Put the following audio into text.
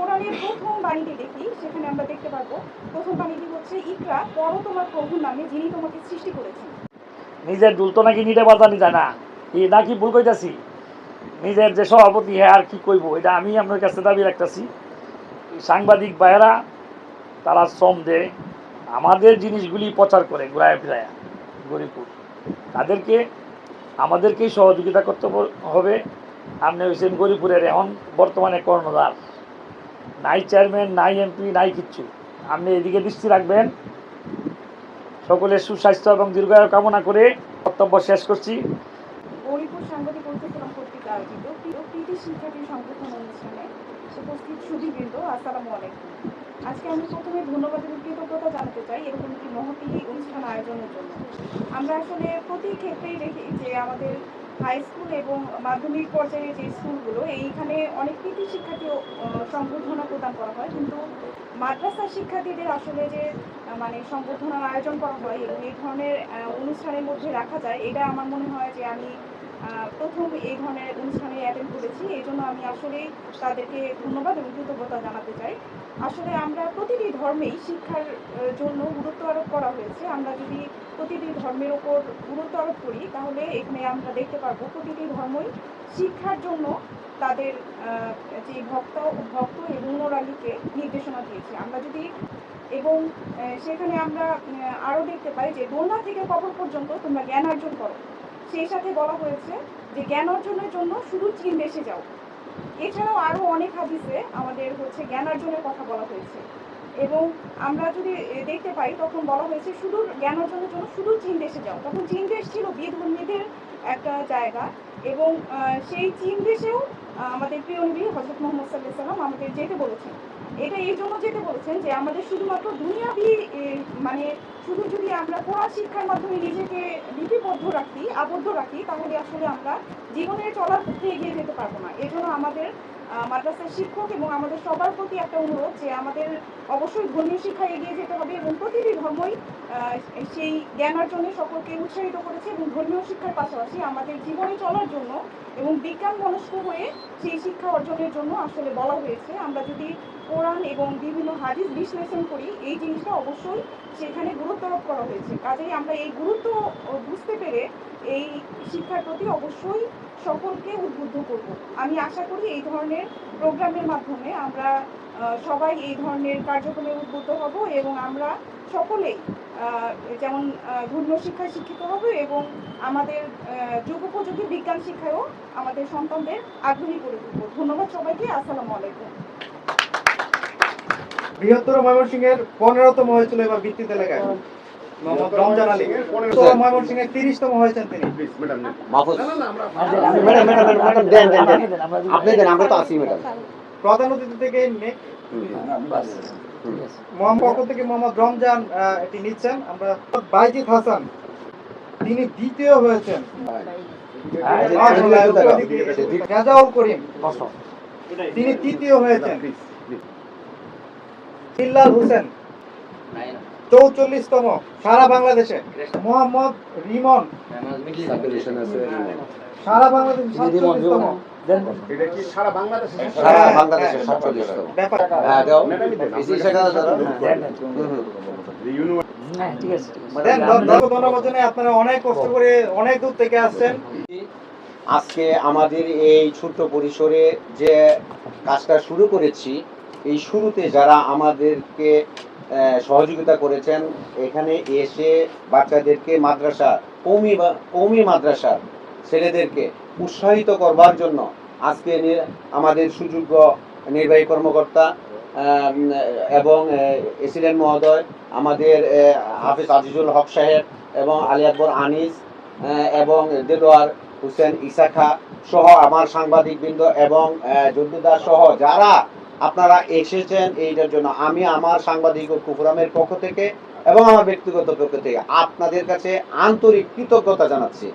কোরআনের প্রথম বাণীটি দেখি, সেখানে আমরা দেখতে পারব প্রথম বাণীটি হচ্ছে ইকরা পড়ো তোমার প্রভুর নামে যিনি তোমাকে সৃষ্টি করেছেন। নিজের দুল তো নাকি নিতে পারতানি যায় না? এই নাকি ভুল কইতাছি? নিজের যে সভাপতি হ্যাঁ আর কি কইব? এটা আমি আপনার কাছে দাবি রাখতেছি। সাংবাদিক ভাইয়েরা, তারা শ্রম দেয়। আমাদের জিনিসগুলি প্রচার করে ঘুরায় ফিরায় গরিপুর তাদেরকে, আমাদেরকেই সহযোগিতা করতে হবে। আপনি হয়েছেন গরিপুরের এখন বর্তমানে কর্ণধার। নাই চেয়ারম্যান, নাই এমপি, নাই কিচ্ছু। আপনি এদিকে দৃষ্টি রাখবেন। সকলের সুস্বাস্থ্য এবং দীর্ঘায়ু কামনা করে বক্তব্য শেষ করছি। উপস্থিত সুধীবৃন্দ আসসালামু আলাইকুম। আজকে আমি প্রথমে ধন্যবাদ এবং কৃতজ্ঞতা জানাতে চাই এরকম একটি মহতি অনুষ্ঠান আয়োজনের জন্য। আমরা আসলে প্রতি ক্ষেত্রেই দেখি যে আমাদের হাই স্কুল এবং মাধ্যমিক পর্যায়ে যে স্কুলগুলো, এইখানে অনেক কিছু শিক্ষার্থী সম্বর্ধনা প্রদান করা হয়। কিন্তু মাদ্রাসার শিক্ষার্থীদের আসলে যে মানে সম্বর্ধনার আয়োজন করা হয় এবং এই ধরনের অনুষ্ঠানের মধ্যে রাখা যায়, এটা আমার মনে হয় যে আমি প্রথম এই ধরনের অনুষ্ঠানে অ্যাটেন্ড করেছি। এই জন্য আমি আসলেই তাদেরকে ধন্যবাদ এবং কৃতজ্ঞতা জানাতে চাই। আসলে আমরা প্রতিটি ধর্মেই শিক্ষার জন্য গুরুত্ব আরোপ করা হয়েছে। আমরা যদি প্রতিটি ধর্মের ওপর গুরুত্ব আরোপ করি তাহলে এখানে আমরা দেখতে পারব প্রতিটি ধর্মই শিক্ষার জন্য তাদের যে ভক্ত ভক্ত এবং অনুরাগীকে নির্দেশনা দিয়েছে। আমরা যদি এবং সেখানে আমরা আহ, আরও দেখতে পাই যে দোলনা থেকে কবর পর্যন্ত তোমরা জ্ঞান অর্জন করো। সেই সাথে বলা হয়েছে যে জ্ঞান অর্জনের জন্য শুধু চীন দেশে যাও। এছাড়াও আরও অনেক হাদিসে আমাদের হচ্ছে জ্ঞান অর্জনের কথা বলা হয়েছে। এবং আমরা যদি দেখতে পাই, তখন বলা হয়েছে শুধু জ্ঞান অর্জনের জন্য শুধু চীন দেশে যাও। তখন চীন দেশ ছিল বিধর্মীদের একটা জায়গা এবং সেই চীন দেশেও আমাদের প্রিয় নবী হজরত মোহাম্মদ সাল্লাহ সাল্লাম আমাদের যেতে বলেছেন। এটা এই জন্য যেতে বলেছেন যে আমাদের শুধুমাত্র দুনিয়াবি মানে শুধু যদি আমরা কোরআন শিক্ষার মাধ্যমে নিজেকে লিপিবদ্ধ রাখি, আবদ্ধ রাখি, তাহলে আসলে আমরা জীবনে চলার পথে এগিয়ে যেতে পারব না। এজন্য আমাদের মাদ্রাসার শিক্ষক এবং আমাদের সবার প্রতি একটা অনুরোধ যে আমাদের অবশ্যই ধর্মীয় শিক্ষায় এগিয়ে যেতে হবে এবং প্রতিটি ধর্মই সেই জ্ঞান অর্জনে সকলকে উৎসাহিত করেছে এবং ধর্মীয় শিক্ষার পাশাপাশি আমাদের জীবনে চলার জন্য এবং বিজ্ঞান মনস্ক হয়ে সেই শিক্ষা অর্জনের জন্য আসলে বলা হয়েছে। আমরা যদি কোরআন এবং বিভিন্ন হাদিস বিশ্লেষণ করি, এই জিনিসটা অবশ্যই সেখানে গুরুত্ব আরোপ করা হয়েছে। কাজেই আমরা এই গুরুত্ব বুঝতে পেরে এই শিক্ষার প্রতি অবশ্যই সকলকে উদ্বুদ্ধ করব। আমি আশা করি এই ধরনের প্রোগ্রামের মাধ্যমে আমরা সবাই এই ধরনের কার্যক্রমে উদ্বুদ্ধ হব এবং আমরা সকলেই যেমন ধর্মীয় শিক্ষায় শিক্ষিত হবে এবং আমাদের আহ, যুগোপযোগী বিজ্ঞান শিক্ষায়ও আমাদের সন্তানদের আগ্রহী করে তুলব। ধন্যবাদ সবাইকে আসসালামু আলাইকুম। বৃহত্তর ময়মনসিংহের পনেরোতম হয়েছিল এবার ভিত্তিতে এলাকায়। মোহাম্মদ রমজান আলী। ময়মনসিংহের তিরিশতম হয়েছেন তিনি। ম্যাডাম, ম্যাডাম, ম্যাডাম, ম্যাডাম, দেন, দেন, দেন। আমরা আপনি দেন আমরা তো আছি ম্যাডাম প্রধান অতিথি থেকে নে- বাস, ঠিক আছে। মোহাম্মদ থেকে মোহাম্মদ রমজান এটি নিচ্ছেন আমরা বাইজিদ হাসান তিনি দ্বিতীয় হয়েছেন হ্যাঁ, করিম তিনি তৃতীয় হয়েছেন বিল্লাল হোসেন চৌচল্লিশতম সারা বাংলাদেশে। মোহাম্মদ রিমন। সারা বাংলাদেশে সাতচল্লিশতম। সারা সাতচল্লিশতম? হ্যাঁ। হ্যাঁ, আপনারা অনেক কষ্ট করে অনেক দূর থেকে আসছেন। আজকে আমাদের এই ছোট্ট পরিসরে যে কাজটা শুরু করেছি এই শুরুতে যারা আমাদেরকে সহযোগিতা করেছেন। এখানে এসে বাচ্চাদেরকে মাদ্রাসা, কৌমি কৌমি মাদ্রাসার ছেলেদেরকে উৎসাহিত করবার জন্য আজকে আমাদের সুযোগ্য নির্বাহী কর্মকর্তা এবং এসিডেন্ট মহোদয়, আমাদের হাফিজ আজিজুল হক সাহেব এবং আলী আকবর আনিস এবং দেলোয়ার হোসেন ইসাখা সহ আমার সাংবাদিকবৃন্দ এবং জদ্দুদার সহ যারা আপনারা এসেছেন এইটার জন্য। আমি আমার সাংবাদিক ও ফোরামের পক্ষ থেকে এবং আমার ব্যক্তিগত পক্ষ থেকে আপনাদের কাছে আন্তরিক কৃতজ্ঞতা জানাচ্ছি।